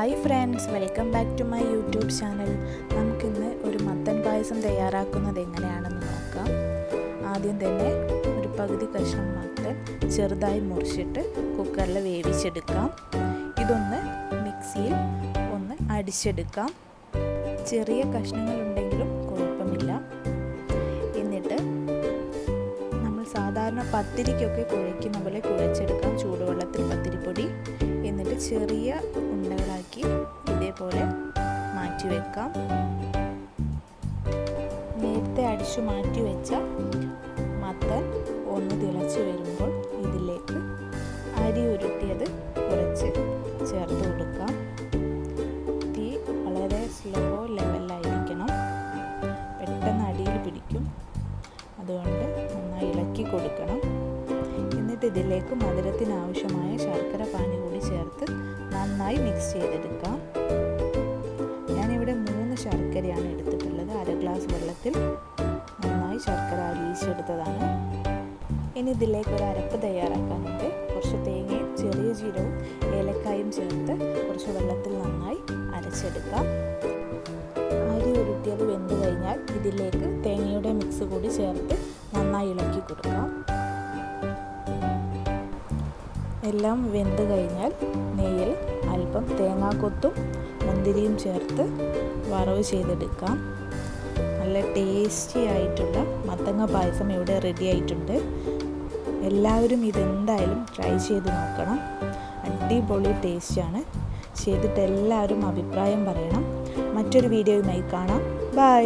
Hi friends welcome back to my YouTube channel നമുക്കിന്ന് ഒരു മത്തൻ പായസം തയ്യാറാക്കുന്നത് എങ്ങനെയാണെന്ന് നോക്കാം. ആദ്യം തന്നെ ഒരു പകുതി കഷ്ണം മത്തൻ ചെറുതായി മുറിച്ചിട്ട് കുക്കറിൽ വേവിച്ചെടുക്കാം. ഇതൊന്ന് മിക്സിയിൽ ഒന്ന് അടിച്ചെടുക്കാം. ചെറിയ കഷ്ണങ്ങളുണ്ടെങ്കിലും കുഴപ്പമില്ല. എന്നിട്ട് നമ്മൾ സാധാരണ പത്തിരിക്കൊക്കെ കുഴയ്ക്കുന്ന പോലെ കുഴച്ചെടുക്കാം. ചൂടുവെള്ളത്തിൽ പത്തിരിപ്പൊടി. എന്നിട്ട് ചെറിയ ഇതേപോലെ മാറ്റി വെക്കാം. നേരത്തെ അടിച്ചു മാറ്റി വെച്ച മത്തൻ ഒന്ന് തിളച്ച് വരുമ്പോൾ ഇതിലേക്ക് അരി ഉരുട്ടിയത് കുറച്ച് ചേർത്ത് കൊടുക്കാം. തീ വളരെ സ്ലോ ലെവലിലായിരിക്കണം പെട്ടെന്ന് അടിയിൽ പിടിക്കും. അതുകൊണ്ട് നന്നായി ഇളക്കി കൊടുക്കണം. എന്നിട്ട് ഇതിലേക്ക് മധുരത്തിനാവശ്യമായ ശർക്കര പാനി കൂടി ചേർത്ത് നന്നായി മിക്സ് ചെയ്തെടുക്കാം. നന്നായി ശർക്കര അലിയിച്ചെടുത്തതാണ് ഇനി ഇതിലേക്ക് ഒരു അരപ്പ് തയ്യാറാക്കാനുണ്ട്. കുറച്ച് തേങ്ങയും ചെറിയ ജീരവും ഏലക്കായും ചേർത്ത് കുറച്ച് വെള്ളത്തിൽ നന്നായി അരച്ചെടുക്കാം. അരി ഉരുട്ടിയത് വെന്ത് കഴിഞ്ഞാൽ ഇതിലേക്ക് തേങ്ങയുടെ മിക്സ് കൂടി ചേർത്ത് നന്നായി ഇളക്കി കൊടുക്കാം. എല്ലാം വെന്ത് കഴിഞ്ഞാൽ നെയ്യിൽ അല്പം തേങ്ങാക്കൊത്തും മുന്തിരിയും ചേർത്ത് വറവ് ചെയ്തെടുക്കാം. നല്ല ടേസ്റ്റി ആയിട്ടുള്ള മത്തങ്ങ പായസം ഇവിടെ റെഡി ആയിട്ടുണ്ട്. എല്ലാവരും ഇതെന്തായാലും ട്രൈ ചെയ്ത് നോക്കണം. അടിപൊളി ടേസ്റ്റാണ് ചെയ്തിട്ട് എല്ലാവരും അഭിപ്രായം പറയണം. മറ്റൊരു വീഡിയോയുമായി കാണാം. ബൈ